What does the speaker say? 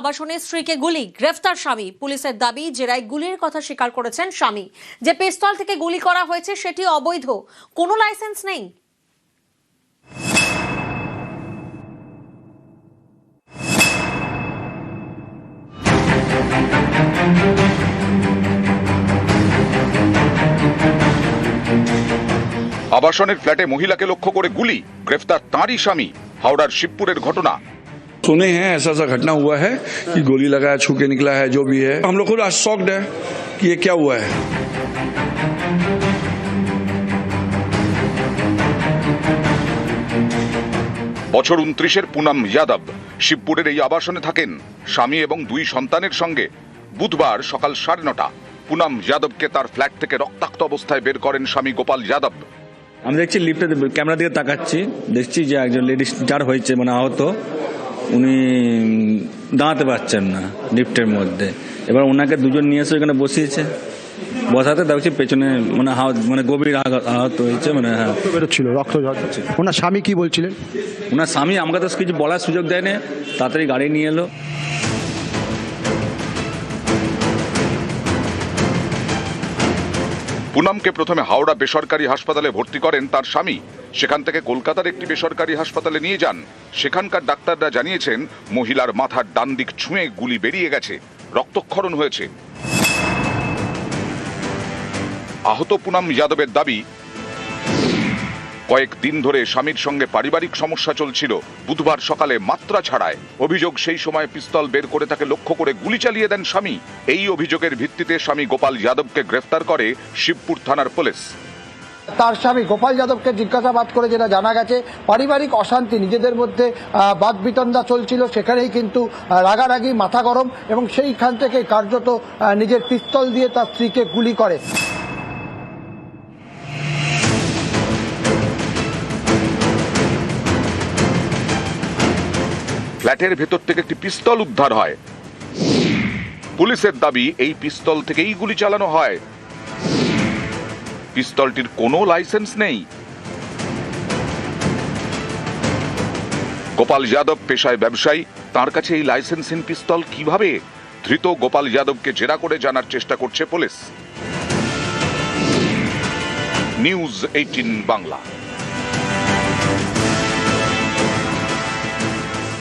আবাসনে স্ত্রীকে গুলি, গ্রেফতার স্বামী। পুলিশের দাবি, জেরায় গুলির কথা স্বীকার করেছেন স্বামী। যে পিস্তল থেকে গুলি করা হয়েছে সেটি অবৈধ। কোনো লাইসেন্স নেই। আবাসনের ফ্ল্যাটে মহিলাকে লক্ষ্য করে গুলি, গ্রেফতার তাঁরই স্বামী। হাওড়ার শিবপুরের ঘটনা। सुने हैं ऐसा ऐसा घटना हुआ है कि गोली लगाया छू के निकला है जो भी है हम लोग खुद आज शॉक्ड है कि ये क्या हुआ है বছর উনত্রিশের পুনম যাদব শিবপুরের এই আবাসনে থাকেন স্বামী এবং দুই সন্তানের সঙ্গে বুধবার সকাল সাড়ে নটা পুনম যাদবকে তার ফ্ল্যাট থেকে রক্তাক্ত অবস্থায় বের করেন স্বামী গোপাল যাদব আমি দেখছি লিফটে ক্যামেরা দিকে তাকাচ্ছি দেখছি যে একজন লেডিস যার হয়েছে মানে আহত উনি দাঁড়াতে পারছেন না লিফটের মধ্যে। এবার ওনাকে দুজন নিয়ে এসে ওখানে বসিয়েছে। বসাতে দেখছি পেছনে মানে হাত মানে গভীর আহত হয়েছে মানে হ্যাঁ। বেরোচ্ছিল রক্ত ওনার স্বামী কি বলছিলেন? ওনার স্বামী আমাকে তো কিছু বলার সুযোগ দেয়নি। তাড়াতাড়ি গাড়ি নিয়ে এলো। পুনমকে প্রথমে হাওড়া বেসরকারি হাসপাতালে ভর্তি করেন তার স্বামী। সেখান থেকে কলকাতার একটি বেসরকারি হাসপাতালে নিয়ে যান। সেখানকার ডাক্তাররা জানিয়েছেন, মহিলার মাথার ডান দিক ছুঁয়ে গুলি বেরিয়ে গেছে। রক্তক্ষরণ হয়েছে। আহত পুনাম যাদবের দাবি কয়েক দিন ধরে স্বামীর সঙ্গে পারিবারিক সমস্যা চলছিল। বুধবার সকালে মাত্রা ছাড়ায়। অভিযোগ সেই সময় পিস্তল বের করে তাকে লক্ষ্য করে গুলি চালিয়ে দেন স্বামী। এই অভিযোগের ভিত্তিতে স্বামী গোপাল যাদবকে গ্রেফতার করে শিবপুর থানার পুলিশ। তার স্বামী গোপাল যাদবকে জিজ্ঞাসাবাদ করে যেটা জানা গেছে পারিবারিক অশান্তি নিজেদের মধ্যে আহ, বাকবিতণ্ডা চলছিল সেখানেই কিন্তু রাগারাগি মাথা গরম এবং সেইখান থেকে কার্যত নিজের পিস্তল দিয়ে তার স্ত্রীকে গুলি করে। ফ্ল্যাটের ভেতর থেকে একটি পিস্তল উদ্ধার হয়। পুলিশের দাবি, এই পিস্তল থেকেই গুলি চালানো হয়। পিস্তলটির কোনো লাইসেন্স নেই। গোপাল যাদব পেশায় ব্যবসায়ী, তার কাছে এই লাইসেন্সহীন পিস্তল কীভাবে? ধৃত গোপাল যাদবকে জেরা করে জানার চেষ্টা করছে পুলিশ। News eighteen Bangla.